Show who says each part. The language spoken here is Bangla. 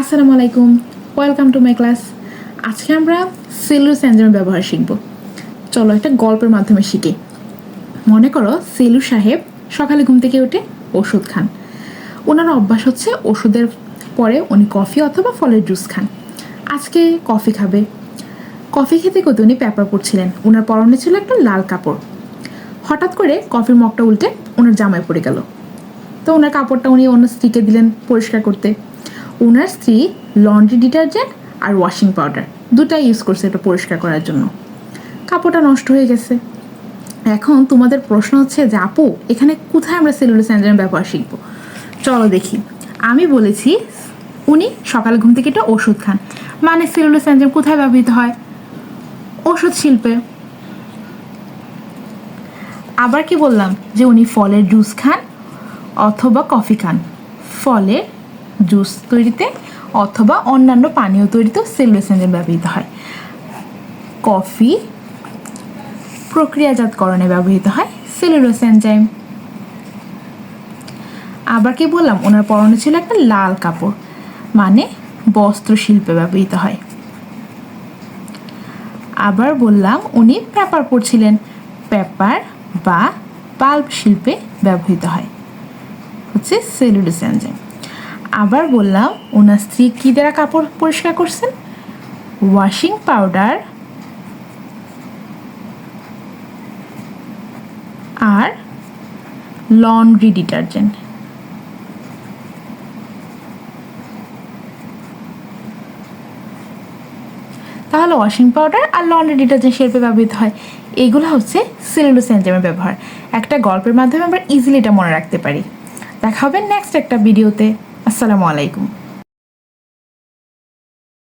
Speaker 1: আসসালামু আলাইকুম। ওয়েলকাম টু মাই ক্লাস আজকে আমরা সেলুর এনজাইমের ব্যবহার শিখব। চলো একটা গল্পের মাধ্যমে শিখি। মনে করো সেলু সাহেব সকালে ঘুম থেকে উঠে ওষুধ খান। ওনার অভ্যাস হচ্ছে ওষুধের পরে উনি কফি অথবা ফলের জুস খান। আজকে কফি খাবে। কফি খেতে খেতে উনি পেপার পড়ছিলেন ওনার পরনে ছিল একটা লাল কাপড়। হঠাৎ করে কফির মগটা উল্টে ওনার জামায় পড়ে গেল। তো ওনার কাপড়টা উনি অন্য স্ত্রীকে দিলেন পরিষ্কার করতে। ওনার স্ত্রী লন্ড্রি ডিটারজেন্ট আর ওয়াশিং পাউডার দুটাই ইউজ করছে এটা পরিষ্কার করার জন্য। কাপড়টা নষ্ট হয়ে গেছে। এখন তোমাদের প্রশ্ন হচ্ছে যে, আপু, এখানে কোথায় আমরা সেলুলোস এনজাইমের ব্যবহার শিখব? চলো দেখি। আমি বলেছি, উনি সকালে ঘুম থেকে একটা ওষুধ খান। মানে সেলুলোস এনজাইম কোথায় ব্যবহৃত হয়? ওষুধ শিল্পে। আবার কি বললাম? যে উনি ফলের জুস খান অথবা কফি খান। ফলের জুস তৈরিতে অথবা অন্যান্য পানীয় তৈরিতেও সেলুলোস এনজাইম ব্যবহৃত হয়। কফি প্রক্রিয়াজাতকরণে ব্যবহৃত হয় সেলুলোস এনজাইম। আবার কি বললাম, ওনার পরনে ছিল একটা লাল কাপড় মানে বস্ত্র শিল্পে ব্যবহৃত হয়। আবার বললাম, উনি পেপার পড়ছিলেন পেপার বা পাল্প শিল্পে ব্যবহৃত হয়। হচ্ছে সেলুলোস এনজাইম। আবার বললাম, ওনার স্ত্রী কী দ্বারা কাপড় পরিষ্কার করছেন? ওয়াশিং পাউডার আর লন্ড্রি ডিটারজেন্ট তাহলে ওয়াশিং পাউডার আর লন্ড্রি ডিটারজেন্ট শিল্পে ব্যবহৃত হয়। এগুলো হচ্ছে সেলুলোস এনজাইমের ব্যবহার। একটা গল্পের মাধ্যমে আমরা ইজিলি এটা মনে রাখতে পারি। দেখা হবে নেক্সট একটা ভিডিওতে আসসালামু আলাইকুম।